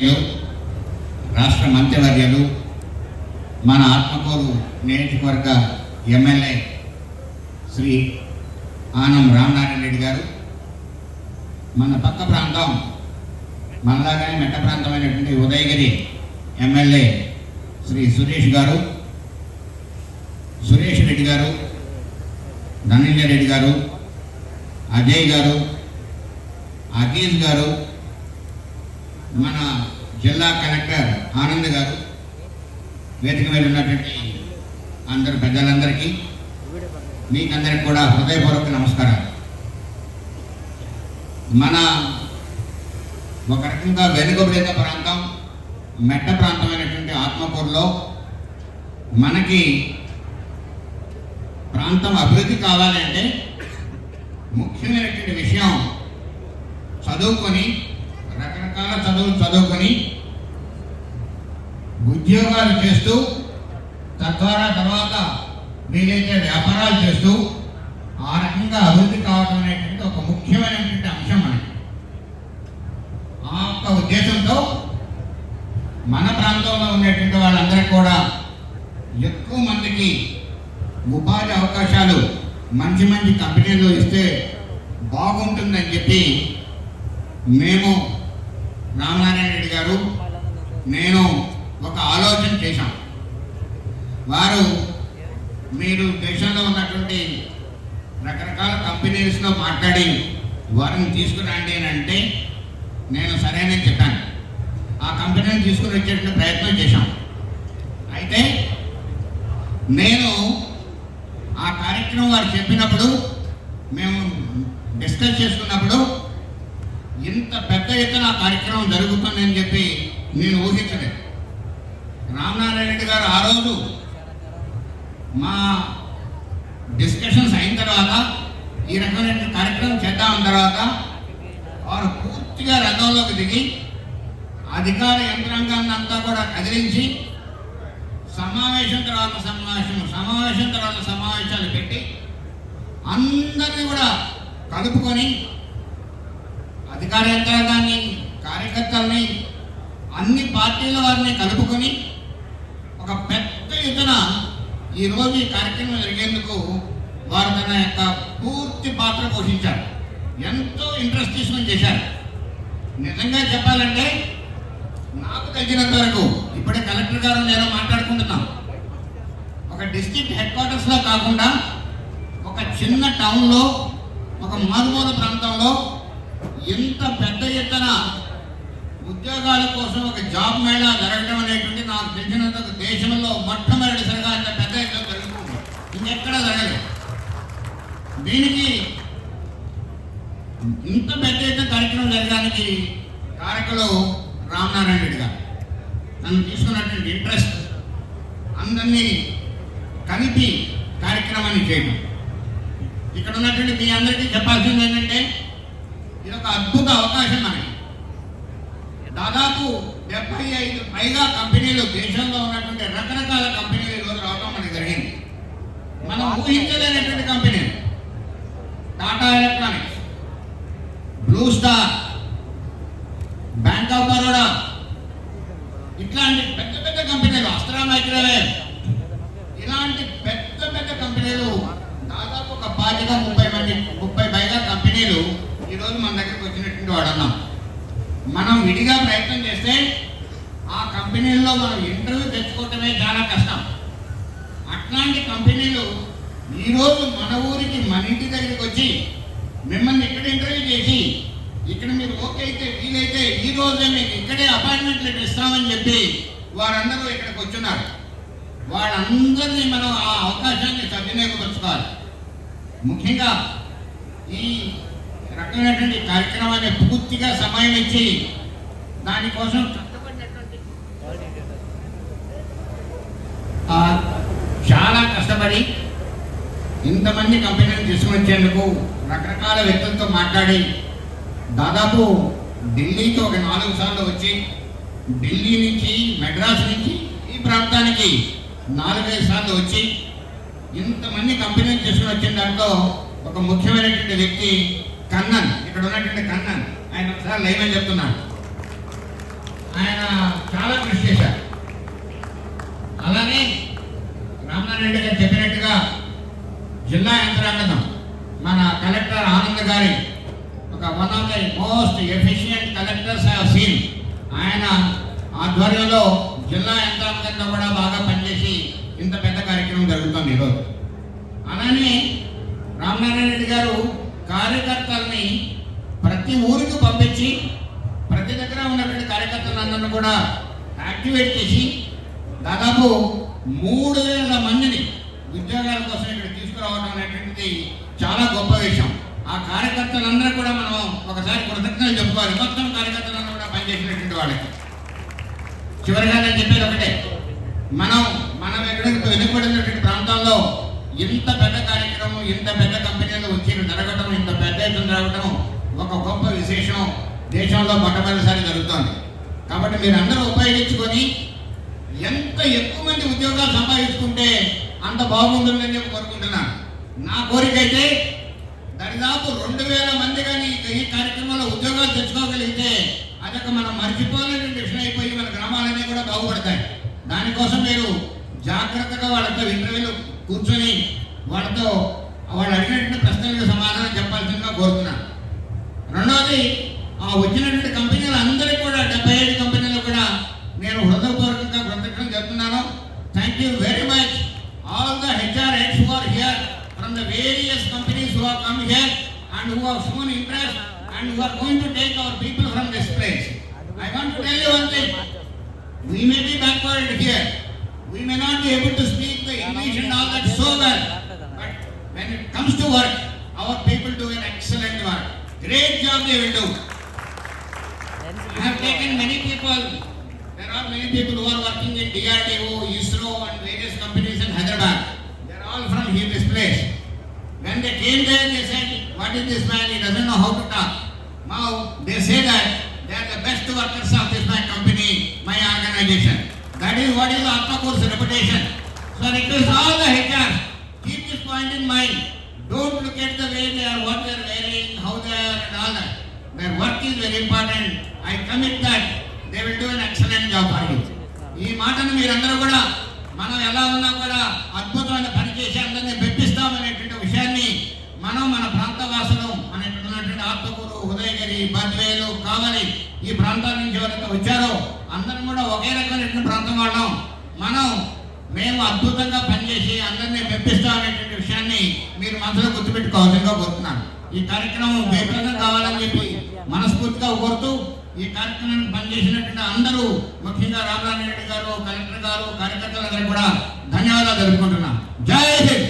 రాష్ట్ర మంత్రివర్యులు మన ఆత్మకూరు నియోజకవర్గ ఎమ్మెల్యే శ్రీ ఆనం రామనారాయణ రెడ్డి గారు మన పక్క ప్రాంతం మనలాగానే మెట్ట ప్రాంతమైనటువంటి ఉదయగిరి ఎమ్మెల్యే శ్రీ సురేష్ గారు సురేష్ రెడ్డి గారు ధనంజయ రెడ్డి గారు అజయ్ గారు అఖిల్ గారు మన జిల్లా కలెక్టర్ ఆనంద్ గారు వేదిక మీద ఉన్నటువంటి అందరు పెద్దలందరికీ మీకందరికి కూడా హృదయపూర్వక నమస్కారాలు. మన ఒక రకంగా వెనుకబడిన ప్రాంతం మెట్ట ప్రాంతమైనటువంటి ఆత్మకూరులో మనకి ప్రాంతం అభివృద్ధి కావాలంటే ముఖ్యమైనటువంటి విషయం చదువుకొని రకాల చదువులు చదువుకొని ఉద్యోగాలు చేస్తూ తద్వారా తర్వాత వీలైతే వ్యాపారాలు చేస్తూ ఆ రకంగా అభివృద్ధి కావడం అనేటువంటి ఒక ముఖ్యమైనటువంటి అంశం మనకి ఆ యొక్క ఉద్దేశంతో మన ప్రాంతంలో ఉండేటువంటి వాళ్ళందరికీ కూడా ఎక్కువ మందికి ఉపాధి అవకాశాలు మంచి మంచి కంపెనీలు ఇస్తే బాగుంటుందని చెప్పి మేము రామనారాయణ రెడ్డి గారు నేను ఒక ఆలోచన చేశాం వారు మీరు దేశంలో ఉన్నటువంటి రకరకాల కంపెనీస్లో మాట్లాడి వారిని తీసుకురండి అని అంటే నేను సరేనని చెప్పాను. ఆ కంపెనీని తీసుకుని వచ్చేటువంటి ప్రయత్నం చేశాం. అయితే నేను ఆ కార్యక్రమం వారు చెప్పినప్పుడు మేము డిస్కస్ చేసుకున్నప్పుడు ఇంత పెద్ద ఎత్తున కార్యక్రమం జరుగుతుందని చెప్పి నేను ఊహించలేదు. రామనారాయణ రెడ్డి గారు ఆ రోజు మా డిస్కషన్స్ అయిన తర్వాత ఈ రకమైన కార్యక్రమం చేద్దామన్న తర్వాత వారు పూర్తిగా రంగంలోకి దిగి అధికార యంత్రాంగాన్ని అంతా కూడా కదిలించి సమావేశం తర్వాత సమావేశం సమావేశం తర్వాత సమావేశాలు పెట్టి అందరినీ కూడా కలుపుకొని అధికార యంత్రాంగాన్ని కార్యకర్తల్ని అన్ని పార్టీల వారిని కలుపుకొని ఒక పెద్ద ఎత్తున ఈరోజు ఈ కార్యక్రమం జరిగేందుకు వారు తన యొక్క పూర్తి పాత్ర పోషించారు. ఎంతో ఇంట్రెస్ట్ తీసుకొని చేశారు. నిజంగా చెప్పాలంటే నాకు తగ్గినంత వరకు ఇప్పుడే కలెక్టర్ గారు నేను మాట్లాడుకుంటున్నాం. ఒక డిస్ట్రిక్ట్ హెడ్ క్వార్టర్స్లో కాకుండా ఒక చిన్న టౌన్లో ఒక మారుమూల ప్రాంతంలో ఇంత పెద్ద ఎత్తున ఉద్యోగాల కోసం ఒక జాబ్ మేళా జరగడం అనేటువంటి నాకు తెలిసినంత దేశంలో మొట్టమొదటిసారిగా అంత పెద్ద ఎత్తున జరుగుతుంది. ఇంకెక్కడ జరగలేదు. దీనికి ఇంత పెద్ద ఎత్తున కార్యక్రమం జరగడానికి కారకులు రామనారాయణ రెడ్డి గారు. నన్ను తీసుకున్నటువంటి ఇంట్రెస్ట్ అందరినీ కలిపి కార్యక్రమాన్ని చేయడం. ఇక్కడ ఉన్నటువంటి మీ అందరికీ చెప్పాల్సింది ఏంటంటే ఇది ఒక అద్భుత అవకాశం మనకి దాదాపు డెబ్బై ఐదు పైగా కంపెనీలు దేశంలో ఉన్నటువంటి రకరకాల కంపెనీలు ఈరోజు రావడం మనకి జరిగింది. మనం ఊహించలేనటువంటి కంపెనీలు. Tata Electronics Blue Star Bank of Baroda ఇట్లాంటి పెద్ద పెద్ద కంపెనీలు అస్త్రా మైక్రోవేవ్ ఇలాంటి పెద్ద పెద్ద కంపెనీలు దాదాపు ఒక పాతిక ముప్పై ముప్పై పైగా కంపెనీలు ఈరోజు మన వాడు అన్నాం మనం విడిగా ప్రయత్నం చేస్తే ఆ కంపెనీల్లో మనం ఇంటర్వ్యూ తెచ్చుకోవటమే చాలా కష్టం. అట్లాంటి కంపెనీలు ఈరోజు మన ఊరికి మన ఇంటి దగ్గరికి వచ్చి మిమ్మల్ని ఇక్కడ ఇంటర్వ్యూ చేసి ఇక్కడ మీరు ఓకే అయితే వీలైతే ఈ రోజే మీకు ఇక్కడే అపాయింట్మెంట్లు ఇస్తామని చెప్పి వారందరూ ఇక్కడికి వచ్చున్నారు. వాళ్ళందరినీ మనం ఆ అవకాశాన్ని సద్వినియోగపరచుకోవాలి. ముఖ్యంగా ఈ రకమైనటువంటి కార్యక్రమాన్ని పూర్తిగా సమయం ఇచ్చి దానికోసం చాలా కష్టపడి ఇంతమంది కంపెనీలు తీసుకొచ్చేందుకు రకరకాల వ్యక్తులతో మాట్లాడి దాదాపు ఢిల్లీకి ఒక నాలుగు సార్లు వచ్చి ఢిల్లీ నుంచి మెడ్రాస్ నుంచి ఈ ప్రాంతానికి నాలుగైదు సార్లు వచ్చి ఇంతమంది కంపెనీలు తీసుకుని వచ్చిన దాంట్లో ఒక ముఖ్యమైనటువంటి వ్యక్తి కన్నన్. ఇక్కడ ఉన్నటువంటి కన్నన్. ఆయన ఒకసారి లైవ్ అని చెప్తున్నాడు. ఆయన చాలా కృషి చేశారు. అలానే రామనారాయణ రెడ్డి గారు చెప్పినట్టుగా జిల్లా యంత్రాంగం మన కలెక్టర్ ఆనంద్ గారి ఒక one of the most efficient collectors ఆ సీన్ ఆయన ఆధ్వర్యంలో జిల్లా యంత్రాంగంలో కూడా బాగా పనిచేసి ఇంత పెద్ద కార్యక్రమం జరుగుతుంది ఈరోజు. అలానే రామనారాయణ రెడ్డి గారు కార్యకర్తల్ని ప్రతి ఊరికి పంపించి ప్రతి దగ్గర ఉన్నటువంటి కార్యకర్తలందరినీ కూడా యాక్టివేట్ చేసి దాదాపు మూడు వేల మందిని ఉద్యోగాల కోసం ఇక్కడ తీసుకురావడం అనేటువంటిది చాలా గొప్ప విషయం. ఆ కార్యకర్తలందరూ కూడా మనం ఒకసారి కృతజ్ఞతలు చెప్పుకోవాలి. మొత్తం కార్యకర్తలందరూ కూడా పనిచేసినటువంటి వాళ్ళకి. చివరిగా నేను చెప్పేది ఒకటే. మనం మనం ఎక్కడికి వెనుకబడినటువంటి ప్రాంతాల్లో ఇంత పెద్ద కార్యక్రమం ఇంత పెద్ద కంపెనీలు వచ్చి జరగడం ఇంత ఒక గొప్ప విశేషం దేశంలో మొట్టమొదటిసారి జరుగుతోంది. కాబట్టి మీరు అందరూ ఉపయోగించుకొని ఎంత ఎక్కువ మంది ఉద్యోగాలు సంపాదించుకుంటే అంత బాగుంటుందని చెప్పి కోరుకుంటున్నాను. నా కోరిక అయితే దరిదాపు రెండు వేల మంది కానీ ఈ కార్యక్రమంలో ఉద్యోగాలు తెచ్చుకోగలిగితే అదొక మనం మర్చిపోలేని విషయం అయిపోయి మన గ్రామాలన్నీ కూడా బాగుపడతాయి. దానికోసం మీరు జాగ్రత్తగా వాళ్ళతో ఇంటర్వ్యూలు కూర్చొని వాళ్ళతో వాళ్ళు అడిగినటువంటి ప్రశ్నలకు ఆ వచ్చినటువంటి కంపెనీలు అందరికీ కూడా డెబ్బై ఐదు కంపెనీలు కూడా నేను హృదయపూర్వకంగా కృతజ్ఞతలు చెప్తున్నాను. Thank you very much all the HR heads for here from the various companies who have come here and who have shown interest and who are going to take our people from this place I want to tell you one thing we may be backward here we may not be able to speak the English and all that so well but when it comes to work our people do an excellent work great job they will do I have taken many people. There are many people who are working in DRDO, ISRO and various companies in Hyderabad. They are all from here, this place. When they came there, they said, what is this man? He doesn't know how to talk. Now, they say that they are the best workers of this my company, my organization. That is what is Atmakur's reputation. So I request all the HRs, keep this point in mind. Don't look at the way they are, what they are wearing, Their work is very important. I commit that they will do an excellent job for you. ఈ మాటను మీరందరూ కూడా మనం ఎలా ఉన్నా కూడా అద్భుతమైన పని చేసి అందరినీ మెప్పిస్తామనేటువంటి విషయాన్ని మనం మన ప్రాంత వాసులు మన ఆత్మకూరు ఉదయగిరి బద్వేలు కావలి ఈ ప్రాంతాల నుంచి ఎవరైతే వచ్చారో అందరం కూడా ఒకే రకమైనటువంటి ప్రాంతం వాళ్ళం మనం మేము అద్భుతంగా పనిచేసి అందరినీ మెప్పిస్తామనేటువంటి విషయాన్ని మీరు మనసులో గుర్తుపెట్టుకోవాల్సిందిగా కోరుతున్నాను ఈ కార్యక్రమం వేగంగా కావాలని చెప్పి మనస్ఫూర్తిగా కోరుతూ ఈ కార్యక్రమాన్ని పనిచేసినటువంటి అందరూ ముఖ్యంగా రామనారాయణ రెడ్డి గారు కలెక్టర్ గారు కార్యకర్తలందరూ కూడా ధన్యవాదాలు తెలుపుకుంటున్నాను జై హింద్!